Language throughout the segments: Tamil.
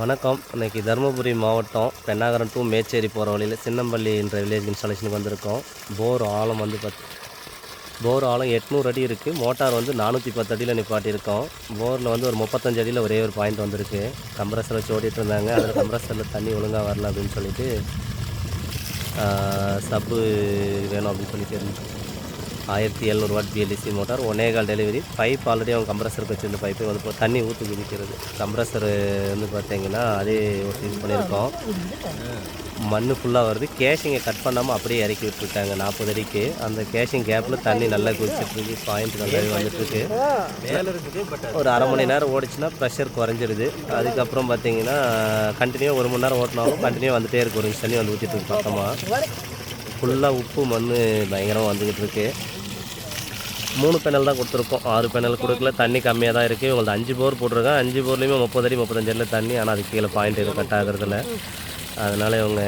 வணக்கம். இன்றைக்கி தருமபுரி மாவட்டம் பெண்ணாகரம் டு மேச்சேரி போகிற வழியில் சின்னம்பள்ளி என்ற வில்லேஜ் இன்ஸ்டாலேஷனுக்கு வந்திருக்கோம். போர் ஆழம் வந்து பத் போர் ஆழம் எட்நூறு அடி இருக்குது மோட்டார் வந்து நானூற்றி பத்து அடியில் நிப்பாட்டியிருக்கோம். போரில் வந்து ஒரு முப்பத்தஞ்சு அடியில் ஒரே ஒரு பாயிண்ட் வந்திருக்கு. கம்ப்ரஸர் வச்சு ஓட்டிகிட்டு இருந்தாங்க. அதில் கம்ப்ரஸரில் தண்ணி ஒழுங்காக வரல அப்படின்னு சொல்லிட்டு சப்பு வேணும் அப்படின்னு சொல்லிட்டு இருந்துச்சு ஆயிரத்தி எழுநூறு வாட் பிஎல்டிசி மோட்டார் ஒன்னேகால் டெலிவரி பைப் ஆல்ரெடி அவங்க கம்ப்ரஸருக்கு வச்சிருந்த பைப்பை வந்து இப்போ தண்ணி ஊற்றி குதிக்கிறது கம்ப்ரஸர் வந்து பார்த்தீங்கன்னா அதே ஒரு யூஸ் பண்ணியிருக்கோம். மண் ஃபுல்லாக வருது. கேஷிங்கை கட் பண்ணாமல் அப்படியே இறக்கி விட்டுருக்காங்க. நாற்பது அடிக்கு. அந்த கேஷிங் கேப்பில் தண்ணி நல்லா குதிச்சிட்ருக்கு பாயிண்ட் நல்லாவே வந்துட்டுருக்கு ஒரு அரை மணி நேரம் ஓடிச்சுன்னா ப்ரெஷர் குறைஞ்சிருது. அதுக்கப்புறம் பார்த்தீங்கன்னா கண்டினியூ ஒரு மணி நேரம் ஓட்டினாலும் கண்டினியூ வந்துட்டே இருக்கு. ஒரு தண்ணி வந்து ஊற்றிட்டு இருக்கு பக்கமாக ஃபுல்லாக உப்பு மண் பயங்கரமாக வந்துக்கிட்டு இருக்குது மூணு பேனல் தான் கொடுத்துருக்கோம். ஆறு பேனல் கொடுக்கல. தண்ணி கம்மியாக தான் இருக்குது இவங்களுக்கு அஞ்சு போர் போட்டிருக்கேன் அஞ்சு போர்லேயுமே முப்பது அடி முப்பத்தஞ்சு அடியில் தண்ணி. ஆனால் அதுக்கு கீழே பாயிண்ட் எதுவும் கட் ஆகுறதில்ல. அதனால் இவங்க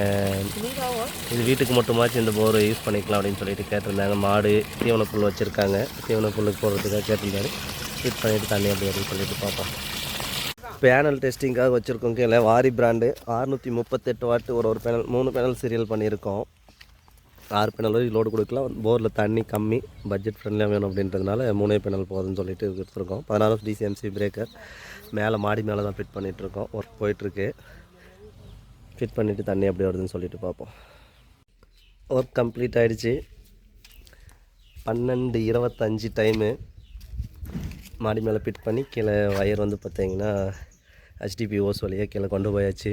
இது வீட்டுக்கு மட்டுமாச்சும் இந்த போர் யூஸ் பண்ணிக்கலாம் அப்படின்னு சொல்லிட்டு கேட்டிருந்தாங்க. மாடு தீவன புல் வச்சுருக்காங்க. தீவன புல்லுக்கு போடுறதுக்காக கேட்டிருந்தாரு. ஃபிட் பண்ணிவிட்டு தண்ணி அப்படி அப்படின்னு சொல்லிட்டு பார்ப்போம் பேனல் டெஸ்டிங்காக வச்சுருக்கோம். கீழே வாரி பிராண்டு அறுநூற்றி முப்பத்தெட்டு வாட்டு ஒரு ஒரு பேனல் மூணு பேனல் சீரியல் பண்ணியிருக்கோம். ஆறு பேனல் வரைக்கும் லோடு கொடுக்கலாம். போரில் தண்ணி கம்மி பட்ஜெட் ஃப்ரெண்ட்லியாக வேணும் அப்படின்றதுனால மூணே பேனல் போதும்னு சொல்லிட்டு கொடுத்துருக்கோம். பதினாறு டிசிஎம்சி பிரேக்கர் மேலே மாடி மேலே தான் ஃபிட் பண்ணிகிட்ருக்கோம் ஒர்க் போயிட்டுருக்கு. ஃபிட் பண்ணிவிட்டு தண்ணி எப்படி வருதுன்னு சொல்லிட்டு பார்ப்போம். ஒர்க் கம்ப்ளீட் ஆகிடுச்சு பன்னெண்டு இருபத்தஞ்சி டைமு மாடி மேலே ஃபிட் பண்ணி கீழே ஒயர் வந்து பார்த்தீங்கன்னா ஹெச்டிபி ஓஸ் வழியாக கீழே கொண்டு போயாச்சு.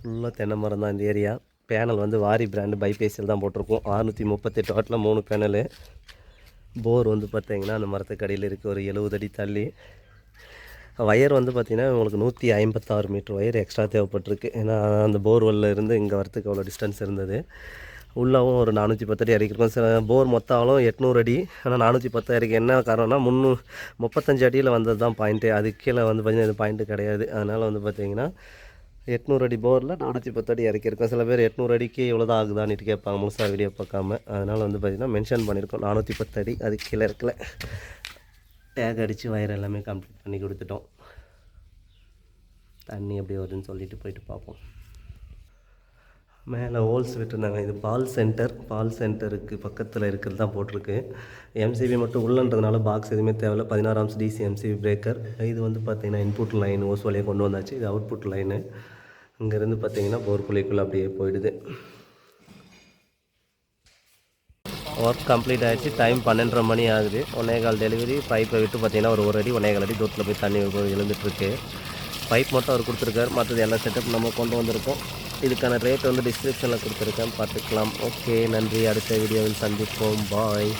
ஃபுல்லாக தென்னை மரம் தான் இந்த ஏரியா பேனல் வந்து வாரி பிராண்டு பைபேசியில் தான் போட்டிருக்கோம். அறுநூற்றி முப்பத்தெட்டு வாட்டில் மூணு பேனலு. போர் வந்து பார்த்தீங்கன்னா அந்த மரத்துக்கடியில் இருக்குது ஒரு எழுபது அடி தள்ளி. ஒயர் வந்து பார்த்திங்கன்னா உங்களுக்கு நூற்றி ஐம்பத்தாறு மீட்ரு ஒயர் எக்ஸ்ட்ரா தேவைப்பட்டிருக்கு. ஏன்னா அந்த போர்வெல்ல இருந்து இங்கே வரத்துக்கு அவ்வளோ டிஸ்டன்ஸ் இருந்தது. உள்ளவும் ஒரு நானூற்றி பத்து அடி இறக்கிருக்கோம் சில போர் மொத்தாலும் எட்நூறு அடி. ஆனால் நானூற்றி பத்து இறக்கி என்ன காரணம்னா முந்நூ முப்பத்தஞ்சு அடியில் வந்தது தான் பாயிண்ட்டு அதுக்கு கீழே வந்து பார்த்திங்கன்னா இது பாயிண்ட்டு கிடையாது. அதனால் வந்து பார்த்திங்கன்னா எட்நூறு அடி போரில் நானூற்றி பத்து அடி இறக்கியிருக்கோம் சில பேர் எட்நூறு அடிக்கு இவ்வளோ தான் ஆகுதான்னுட்டு கேட்பாங்க முழுசாக வீடியோ பார்க்காம. அதனால் வந்து பார்த்திங்கன்னா மென்ஷன் பண்ணியிருக்கோம் நானூற்றி பத்து அடி. அது கீழே இருக்கல டேக் அடித்து வயர் எல்லாமே கம்ப்ளீட் பண்ணி கொடுத்துட்டோம். தண்ணி எப்படி வருதுன்னு சொல்லிட்டு போயிட்டு பார்ப்போம். மேலே ஹோல்ஸ் விட்டுருந்தாங்க. இது பால் சென்டர் பால் சென்டருக்கு பக்கத்தில் இருக்கிறது தான் போட்டிருக்கு. எம்சிபி மட்டும் உள்ளன்றதுனால பாக்ஸ் எதுவுமே தேவையில்ல. பதினாறாம் டிசி எம்சிபி பிரேக்கர் இது வந்து பார்த்தீங்கன்னா இன்புட் லைன் ஓஸ் வழியாக கொண்டு வந்தாச்சு. இது அவுட்புட் லைனு இங்கேருந்து பார்த்தீங்கன்னா போர்க்குழிக்குள்ளே அப்படியே போயிடுது. ஒர்க் கம்ப்ளீட் ஆகிடுச்சு டைம் பன்னெண்டரை மணி ஆகுது. ஒன்னே கால் டெலிவரி பைப்பை விட்டு பார்த்தீங்கன்னா ஒரு ஒரு அடி ஒன்னே கால் அடி தூரத்தில் போய் தண்ணி எழுந்துட்டுருக்கு. பைப் மட்டும் அவர் கொடுத்துருக்காரு. மற்றது எல்லா செட்டப் நம்ம கொண்டு வந்திருக்கோம். இதுக்கான ரேட் வந்து டிஸ்கிரிப்ஷனில் கொடுத்துருக்கேன். பார்த்துக்கலாம். ஓகே நன்றி. அடுத்த வீடியோவில் சந்திப்போம். பாய்